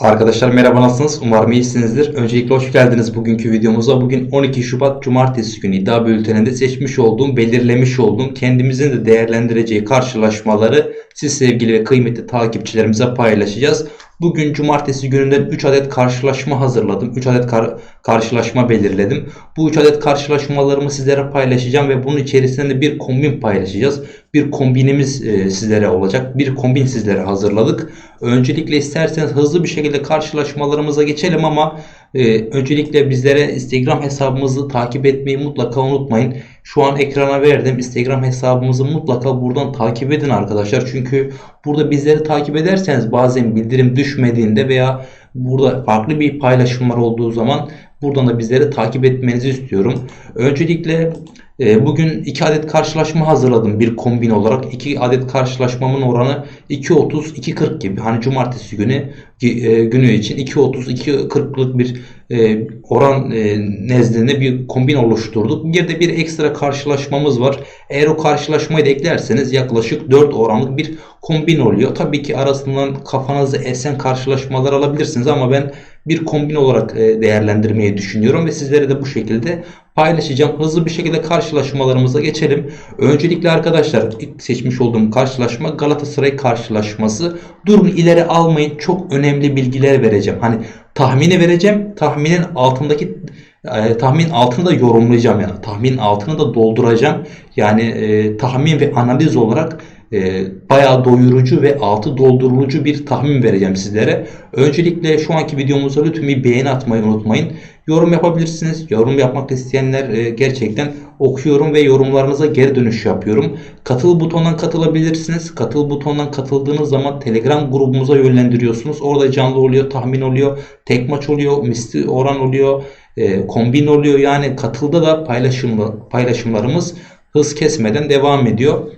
Arkadaşlar merhaba nasılsınız? Umarım iyisinizdir. Öncelikle hoş geldiniz bugünkü videomuza. Bugün 12 Şubat Cumartesi günü iddia bülteninde seçmiş olduğum, belirlemiş olduğum, kendimizin de değerlendireceği karşılaşmaları siz sevgili ve kıymetli takipçilerimize paylaşacağız. Bugün cumartesi gününden 3 adet karşılaşma hazırladım. 3 adet kar- karşılaşma belirledim. Bu 3 adet karşılaşmalarımı sizlere paylaşacağım ve bunun içerisinde de bir kombin paylaşacağız. Bir kombinimiz e, sizlere olacak. Bir kombin sizlere hazırladık. Öncelikle isterseniz hızlı bir şekilde karşılaşmalarımıza geçelim ama e, öncelikle bizlere Instagram hesabımızı takip etmeyi mutlaka unutmayın. Şu an ekrana verdim. Instagram hesabımızı mutlaka buradan takip edin arkadaşlar. Çünkü burada bizleri takip ederseniz bazen bildirim düşmediğinde veya burada farklı bir paylaşımlar olduğu zaman buradan da bizleri takip etmenizi istiyorum. Öncelikle e, bugün 2 adet karşılaşma hazırladım bir kombin olarak. 2 adet karşılaşmamın oranı 2.30 2.40 gibi. Hani cumartesi günü e, günü için 2.30 2.40'lık bir e, oran e, nezdinde bir kombin oluşturduk. Bir de bir ekstra karşılaşmamız var. Eğer o karşılaşmayı da eklerseniz yaklaşık 4 oranlık bir kombin oluyor. Tabii ki arasından kafanızı esen karşılaşmalar alabilirsiniz ama ben bir kombin olarak e, değerlendirmeyi düşünüyorum ve sizlere de bu şekilde paylaşacağım. Hızlı bir şekilde karşılaşmalarımıza geçelim. Öncelikle arkadaşlar ilk seçmiş olduğum karşılaşma Galatasaray karşılaşması. Durun ileri almayın. Çok önemli bilgiler vereceğim. Hani tahmini vereceğim. Tahminin altındaki e, tahmin altını da yorumlayacağım yani. Tahmin altını da dolduracağım. Yani e, tahmin ve analiz olarak e, bayağı doyurucu ve altı doldurucu bir tahmin vereceğim sizlere. Öncelikle şu anki videomuza lütfen bir beğeni atmayı unutmayın. Yorum yapabilirsiniz. Yorum yapmak isteyenler e, gerçekten okuyorum ve yorumlarınıza geri dönüş yapıyorum. Katıl butonundan katılabilirsiniz. Katıl butonundan katıldığınız zaman Telegram grubumuza yönlendiriyorsunuz. Orada canlı oluyor, tahmin oluyor, tek maç oluyor, misli oran oluyor, e, kombin oluyor. Yani katılda da paylaşımlı, paylaşımlarımız hız kesmeden devam ediyor.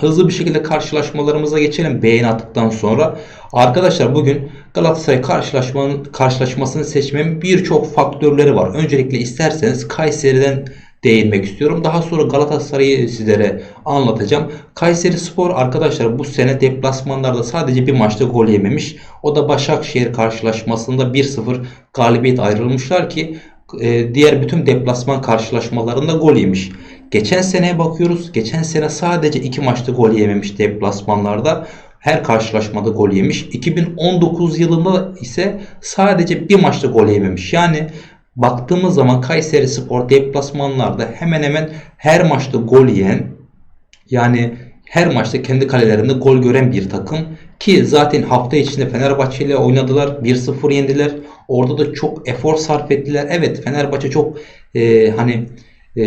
Hızlı bir şekilde karşılaşmalarımıza geçelim beğeni attıktan sonra. Arkadaşlar bugün Galatasaray karşılaşmanın karşılaşmasını seçmemin birçok faktörleri var. Öncelikle isterseniz Kayseri'den değinmek istiyorum. Daha sonra Galatasaray'ı sizlere anlatacağım. Kayseri Spor arkadaşlar bu sene deplasmanlarda sadece bir maçta gol yememiş. O da Başakşehir karşılaşmasında 1-0 galibiyet ayrılmışlar ki e, diğer bütün deplasman karşılaşmalarında gol yemiş. Geçen seneye bakıyoruz. Geçen sene sadece iki maçta gol yememiş deplasmanlarda. Her karşılaşmada gol yemiş. 2019 yılında ise sadece bir maçta gol yememiş. Yani baktığımız zaman Kayseri Spor deplasmanlarda hemen hemen her maçta gol yiyen yani her maçta kendi kalelerinde gol gören bir takım ki zaten hafta içinde Fenerbahçe ile oynadılar 1-0 yendiler. Orada da çok efor sarf ettiler. Evet Fenerbahçe çok e, hani e,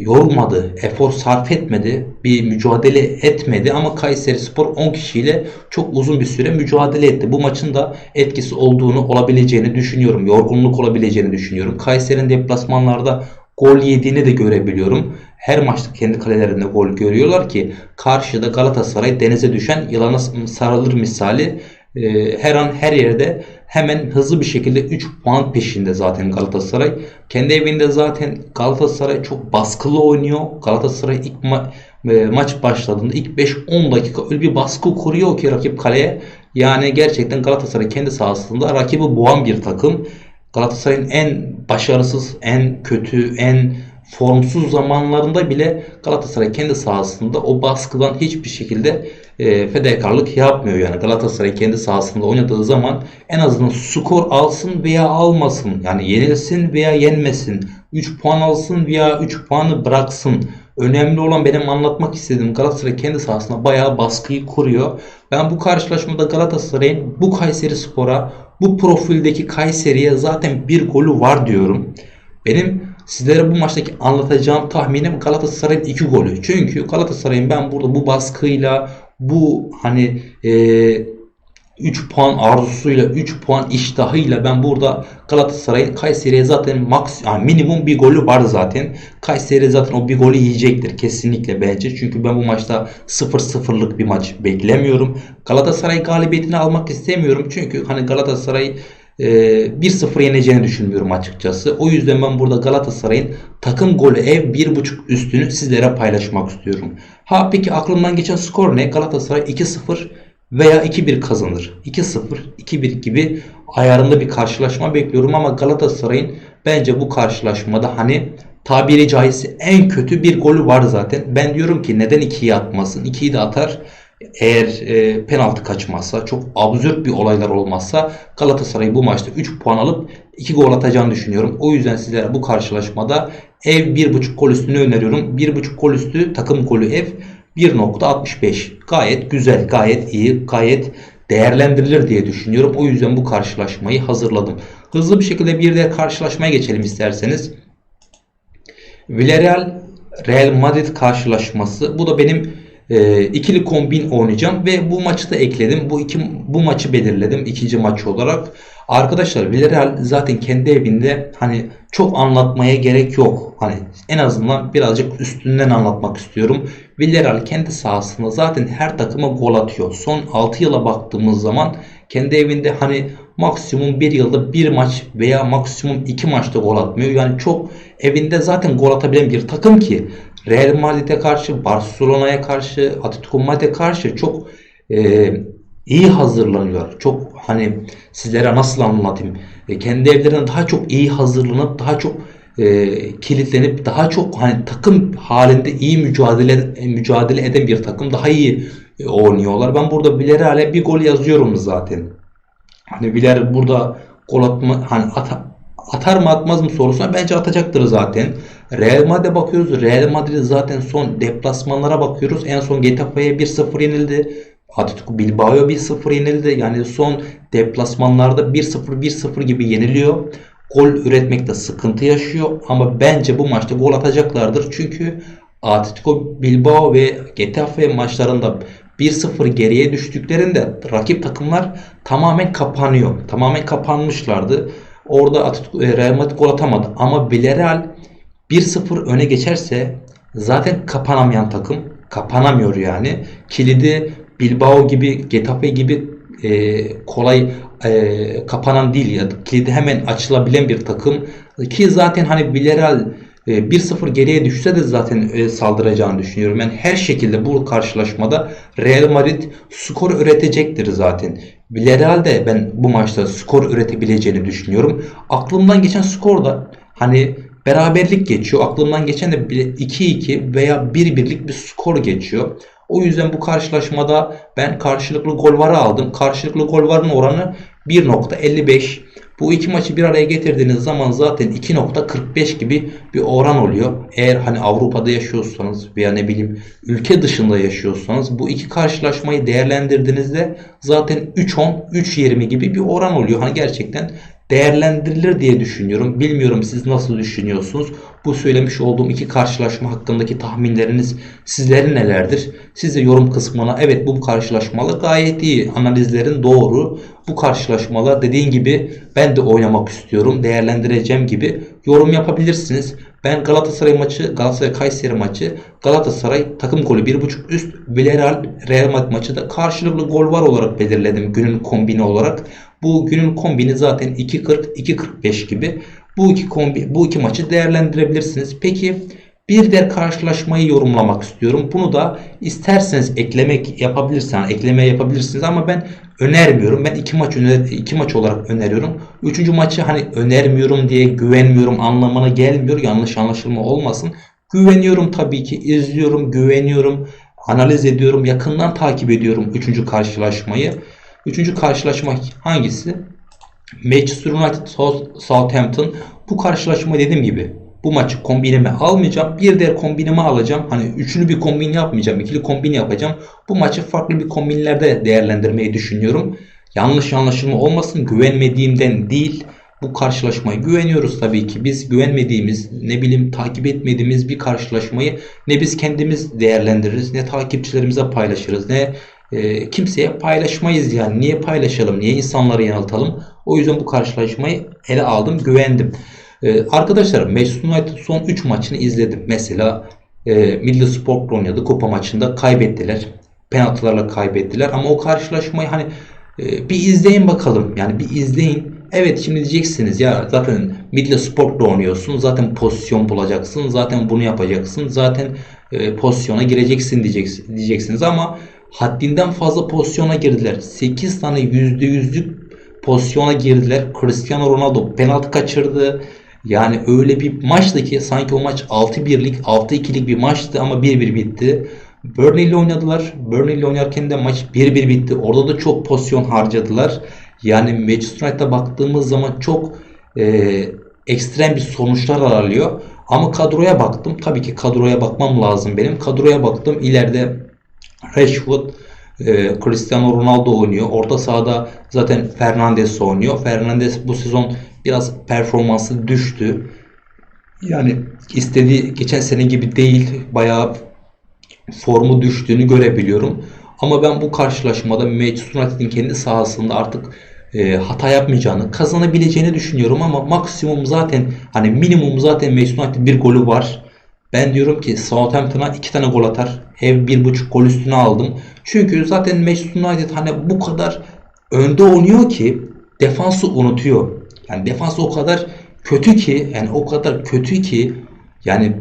yorulmadı, efor sarf etmedi, bir mücadele etmedi ama Kayseri Spor 10 kişiyle çok uzun bir süre mücadele etti. Bu maçın da etkisi olduğunu olabileceğini düşünüyorum. Yorgunluk olabileceğini düşünüyorum. Kayseri'nin deplasmanlarda gol yediğini de görebiliyorum. Her maçta kendi kalelerinde gol görüyorlar ki karşıda Galatasaray denize düşen yılana sarılır misali e, her an her yerde hemen hızlı bir şekilde 3 puan peşinde zaten Galatasaray. Kendi evinde zaten Galatasaray çok baskılı oynuyor. Galatasaray ilk ma- e, maç başladığında ilk 5-10 dakika öyle bir baskı kuruyor ki rakip kaleye. Yani gerçekten Galatasaray kendi sahasında rakibi boğan bir takım. Galatasaray'ın en başarısız, en kötü, en formsuz zamanlarında bile Galatasaray kendi sahasında o baskıdan hiçbir şekilde e, fedakarlık yapmıyor. Yani Galatasaray kendi sahasında oynadığı zaman en azından skor alsın veya almasın. Yani yenilsin veya yenmesin. 3 puan alsın veya 3 puanı bıraksın. Önemli olan benim anlatmak istediğim Galatasaray kendi sahasında bayağı baskıyı kuruyor. Ben bu karşılaşmada Galatasaray'ın bu Kayseri Spor'a bu profildeki Kayseri'ye zaten bir golü var diyorum. Benim sizlere bu maçtaki anlatacağım tahminim Galatasaray'ın 2 golü. Çünkü Galatasaray'ın ben burada bu baskıyla bu hani e, 3 puan arzusuyla 3 puan iştahıyla ben burada Galatasaray'ın Kayseri'ye zaten max yani minimum bir golü var zaten. Kayseri zaten o bir golü yiyecektir kesinlikle bence. Çünkü ben bu maçta 0-0'lık bir maç beklemiyorum. Galatasaray galibiyetini almak istemiyorum. Çünkü hani Galatasaray e, 1-0 yeneceğini düşünmüyorum açıkçası. O yüzden ben burada Galatasaray'ın takım golü ev 1.5 üstünü sizlere paylaşmak istiyorum. Ha peki aklımdan geçen skor ne? Galatasaray 2-0 veya 2-1 kazanır. 2-0, 2-1 gibi ayarında bir karşılaşma bekliyorum ama Galatasaray'ın bence bu karşılaşmada hani tabiri caizse en kötü bir golü var zaten. Ben diyorum ki neden 2'yi atmasın? 2'yi de atar. Eğer e, penaltı kaçmazsa, çok absürt bir olaylar olmazsa Galatasaray bu maçta 3 puan alıp 2 gol atacağını düşünüyorum. O yüzden sizlere bu karşılaşmada ev 1.5 gol üstünü öneriyorum. 1.5 gol üstü takım golü ev 1.65. Gayet güzel, gayet iyi, gayet değerlendirilir diye düşünüyorum. O yüzden bu karşılaşmayı hazırladım. Hızlı bir şekilde bir de karşılaşmaya geçelim isterseniz. Villarreal Real Madrid karşılaşması. Bu da benim e, ikili kombin oynayacağım ve bu maçı da ekledim. Bu iki bu maçı belirledim ikinci maç olarak. Arkadaşlar Villarreal zaten kendi evinde hani çok anlatmaya gerek yok. Hani en azından birazcık üstünden anlatmak istiyorum. Villarreal kendi sahasında zaten her takıma gol atıyor. Son 6 yıla baktığımız zaman kendi evinde hani maksimum bir yılda bir maç veya maksimum iki maçta gol atmıyor. Yani çok evinde zaten gol atabilen bir takım ki Real Madrid'e karşı, Barcelona'ya karşı, Atletico Madrid'e karşı çok e, iyi hazırlanıyor. Çok hani sizlere nasıl anlatayım? E, kendi evlerine daha çok iyi hazırlanıp daha çok e, kilitlenip daha çok hani takım halinde iyi mücadele mücadele eden bir takım daha iyi e, oynuyorlar. Ben burada Villarreal'e bir gol yazıyorum zaten. Hani Villarreal burada gol atma hani at, atar mı atmaz mı sorusuna bence atacaktır zaten. Real Madrid'e bakıyoruz. Real Madrid zaten son deplasmanlara bakıyoruz. En son Getafe'ye 1-0 yenildi. Atletico Bilbao'ya 1-0 yenildi. Yani son deplasmanlarda 1-0 1-0 gibi yeniliyor. Gol üretmekte sıkıntı yaşıyor ama bence bu maçta gol atacaklardır. Çünkü Atletico Bilbao ve Getafe maçlarında 1-0 geriye düştüklerinde rakip takımlar tamamen kapanıyor. Tamamen kapanmışlardı. Orada Atletico, e, Real Madrid gol atamadı ama Villarreal 1-0 öne geçerse zaten kapanamayan takım. Kapanamıyor yani. Kilidi Bilbao gibi, Getafe gibi e, kolay e, kapanan değil ya. Kilidi hemen açılabilen bir takım. Ki zaten hani Villarreal 1-0 geriye düşse de zaten e, saldıracağını düşünüyorum. Yani her şekilde bu karşılaşmada Real Madrid skor üretecektir zaten. Villarreal de ben bu maçta skor üretebileceğini düşünüyorum. Aklımdan geçen skor da hani beraberlik geçiyor. Aklımdan geçen de 2-2 veya 1-1'lik bir skor geçiyor. O yüzden bu karşılaşmada ben karşılıklı gol varı aldım. Karşılıklı gol varın oranı 1.55. Bu iki maçı bir araya getirdiğiniz zaman zaten 2.45 gibi bir oran oluyor. Eğer hani Avrupa'da yaşıyorsanız veya ne bileyim ülke dışında yaşıyorsanız bu iki karşılaşmayı değerlendirdiğinizde zaten 3.10, 3.20 gibi bir oran oluyor. Hani gerçekten değerlendirilir diye düşünüyorum. Bilmiyorum siz nasıl düşünüyorsunuz? Bu söylemiş olduğum iki karşılaşma hakkındaki tahminleriniz sizlerin nelerdir? Siz de yorum kısmına evet bu karşılaşmalar gayet iyi. Analizlerin doğru. Bu karşılaşmalar dediğin gibi ben de oynamak istiyorum. Değerlendireceğim gibi yorum yapabilirsiniz. Ben Galatasaray maçı, Galatasaray Kayseri maçı, Galatasaray takım golü 1.5 üst, Villarreal Real Madrid maçı da karşılıklı gol var olarak belirledim günün kombini olarak. Bu günün kombini zaten 2.40 2.45 gibi. Bu iki kombi bu iki maçı değerlendirebilirsiniz. Peki bir diğer karşılaşmayı yorumlamak istiyorum. Bunu da isterseniz eklemek yapabilirsiniz. Ekleme yapabilirsiniz ama ben önermiyorum. Ben iki maç öner iki maç olarak öneriyorum. Üçüncü maçı hani önermiyorum diye güvenmiyorum anlamına gelmiyor. Yanlış anlaşılma olmasın. Güveniyorum tabii ki. izliyorum, güveniyorum, analiz ediyorum, yakından takip ediyorum üçüncü karşılaşmayı. Üçüncü karşılaşma hangisi? Manchester United Southampton. Bu karşılaşma dediğim gibi bu maçı kombinime almayacağım. Bir diğer kombinime alacağım. Hani üçlü bir kombin yapmayacağım. ikili kombin yapacağım. Bu maçı farklı bir kombinlerde değerlendirmeyi düşünüyorum. Yanlış anlaşılma olmasın. Güvenmediğimden değil. Bu karşılaşmaya güveniyoruz tabii ki. Biz güvenmediğimiz, ne bileyim takip etmediğimiz bir karşılaşmayı ne biz kendimiz değerlendiririz, ne takipçilerimize paylaşırız, ne e, kimseye paylaşmayız yani. Niye paylaşalım? Niye insanları yanıltalım? O yüzden bu karşılaşmayı ele aldım, güvendim. E, arkadaşlar Manchester United son 3 maçını izledim. Mesela e, Milli Sport'la oynadı. Kupa maçında kaybettiler. Penaltılarla kaybettiler. Ama o karşılaşmayı hani e, bir izleyin bakalım. Yani bir izleyin. Evet şimdi diyeceksiniz ya zaten Midle Sport'la oynuyorsun. Zaten pozisyon bulacaksın. Zaten bunu yapacaksın. Zaten e, pozisyona gireceksin diyeceksiniz ama haddinden fazla pozisyona girdiler. 8 tane %100'lük pozisyona girdiler. Cristiano Ronaldo penaltı kaçırdı. Yani öyle bir maçtı ki sanki o maç 6-1'lik, 6-2'lik bir maçtı ama 1-1 bitti. Burnley ile oynadılar. Burnley ile oynarken de maç 1-1 bitti. Orada da çok pozisyon harcadılar. Yani Manchester United'a baktığımız zaman çok e, ekstrem bir sonuçlar alıyor. Ama kadroya baktım. Tabii ki kadroya bakmam lazım benim. Kadroya baktım. İleride Rashford, e, Cristiano Ronaldo oynuyor. Orta sahada zaten Fernandes oynuyor. Fernandes bu sezon biraz performansı düştü. Yani istediği geçen sene gibi değil. Bayağı formu düştüğünü görebiliyorum. Ama ben bu karşılaşmada Manchester United'in kendi sahasında artık e, hata yapmayacağını, kazanabileceğini düşünüyorum ama maksimum zaten hani minimum zaten Manchester United bir golü var. Ben diyorum ki Southampton'a iki tane gol atar. Ev bir buçuk gol üstüne aldım. Çünkü zaten Manchester United hani bu kadar önde oynuyor ki defansı unutuyor. Yani defans o kadar kötü ki yani o kadar kötü ki yani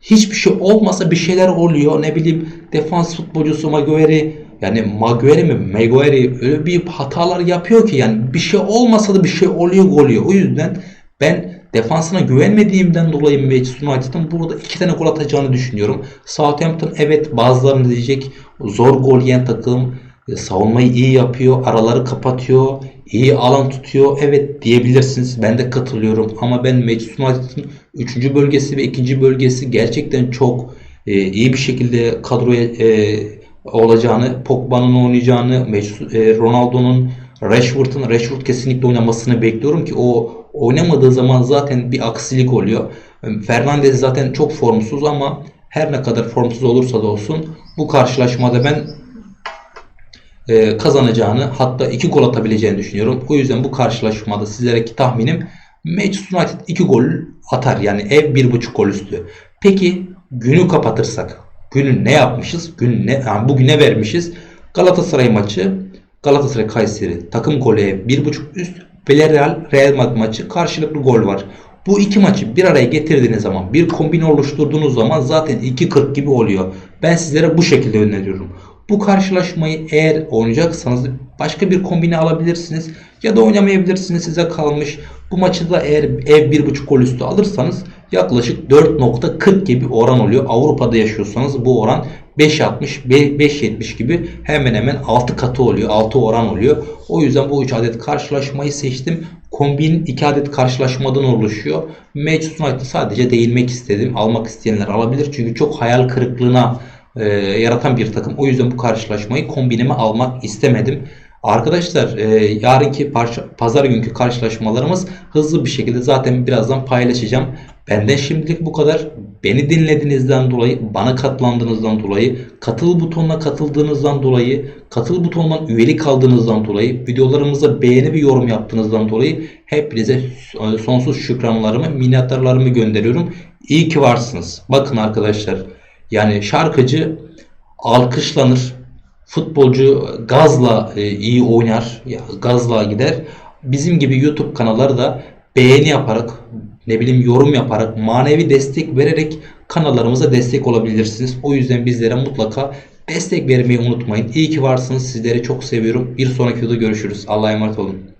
hiçbir şey olmasa bir şeyler oluyor. Ne bileyim defans futbolcusu Maguire yani Maguire mi Maguire öyle bir hatalar yapıyor ki yani bir şey olmasa da bir şey oluyor oluyor. O yüzden ben defansına güvenmediğimden dolayı Manchester United'ın burada iki tane gol atacağını düşünüyorum. Southampton evet bazılarını diyecek zor gol yiyen takım e, savunmayı iyi yapıyor, araları kapatıyor, iyi alan tutuyor. Evet diyebilirsiniz. Ben de katılıyorum. Ama ben Manchester United'ın 3. bölgesi ve 2. bölgesi gerçekten çok e, iyi bir şekilde kadroya e, olacağını, Pogba'nın oynayacağını, e, Ronaldo'nun, Rashford'un, Rashford kesinlikle oynamasını bekliyorum ki o oynamadığı zaman zaten bir aksilik oluyor. Fernandes zaten çok formsuz ama her ne kadar formsuz olursa da olsun bu karşılaşmada ben e, kazanacağını hatta 2 gol atabileceğini düşünüyorum. O yüzden bu karşılaşmada sizlere tahminim Manchester United 2 gol atar. Yani ev 1.5 gol üstü. Peki günü kapatırsak günü ne yapmışız? Gün ne yani bugüne vermişiz. Galatasaray maçı Galatasaray Kayseri takım golü ev 1.5 üst Villarreal Real Madrid maçı karşılıklı gol var. Bu iki maçı bir araya getirdiğiniz zaman bir kombine oluşturduğunuz zaman zaten 2.40 gibi oluyor. Ben sizlere bu şekilde öneriyorum. Bu karşılaşmayı eğer oynayacaksanız başka bir kombine alabilirsiniz ya da oynamayabilirsiniz size kalmış. Bu maçı da eğer ev 1.5 gol üstü alırsanız yaklaşık 4.40 gibi oran oluyor. Avrupa'da yaşıyorsanız bu oran 5.60 5.70 gibi hemen hemen 6 katı oluyor. 6 oran oluyor. O yüzden bu 3 adet karşılaşmayı seçtim. Kombin 2 adet karşılaşmadan oluşuyor. Manchester United'ı sadece değinmek istedim. Almak isteyenler alabilir. Çünkü çok hayal kırıklığına e, yaratan bir takım. O yüzden bu karşılaşmayı kombinime almak istemedim. Arkadaşlar e, yarınki parça, pazar günkü karşılaşmalarımız hızlı bir şekilde zaten birazdan paylaşacağım. Benden şimdilik bu kadar. Beni dinlediğinizden dolayı, bana katlandığınızdan dolayı, katıl butonuna katıldığınızdan dolayı, katıl butonundan üyelik aldığınızdan dolayı, videolarımıza beğeni ve yorum yaptığınızdan dolayı hepinize sonsuz şükranlarımı, minnettarlarımı gönderiyorum. İyi ki varsınız. Bakın arkadaşlar yani şarkıcı alkışlanır. Futbolcu gazla e, iyi oynar. Gazla gider. Bizim gibi YouTube kanalları da beğeni yaparak ne bileyim yorum yaparak manevi destek vererek kanallarımıza destek olabilirsiniz. O yüzden bizlere mutlaka destek vermeyi unutmayın. İyi ki varsınız. Sizleri çok seviyorum. Bir sonraki videoda görüşürüz. Allah'a emanet olun.